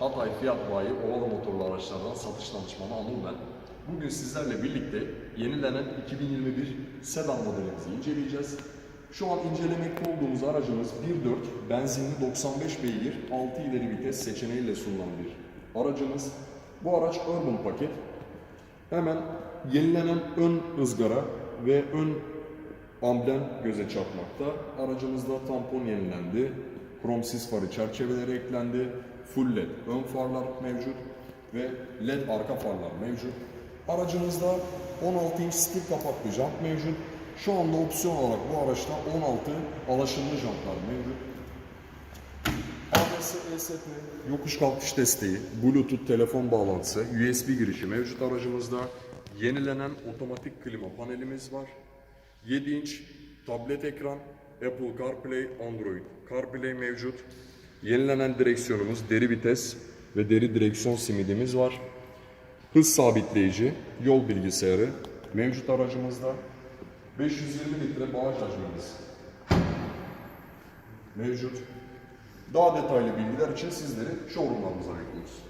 Hatay Fiyat Bayi Ovalı Motorlu Araçlardan Satış Danışmanı Anıl ben. Bugün sizlerle birlikte yenilenen 2021 sedan modelimizi inceleyeceğiz. Şu an incelemekte olduğumuz aracımız 1.4 benzinli 95 beygir 6 ileri vites seçeneğiyle sunulan bir aracımız. Bu araç Urban paket. Hemen yenilenen ön ızgara ve ön amblem göze çarpmakta. Aracımızda tampon yenilendi. Krom farı çerçeveleri eklendi. Full led ön farlar mevcut ve led arka farlar mevcut. Aracımızda 16 inç stil kapaklı jant mevcut. Şu anda opsiyon olarak bu araçta 16 alaşımlı jantlar mevcut. ABS, ESP, yokuş kalkış desteği, Bluetooth telefon bağlantısı, USB girişi mevcut aracımızda. Yenilenen otomatik klima panelimiz var. 7 inç tablet ekran, Apple CarPlay, Android CarPlay mevcut. Yenilenen direksiyonumuz deri vites ve deri direksiyon simidimiz var. Hız sabitleyici, yol bilgisayarı mevcut aracımızda. 520 litre bağış hacmimiz mevcut. Daha detaylı bilgiler için sizleri showroomlarımıza bekliyoruz.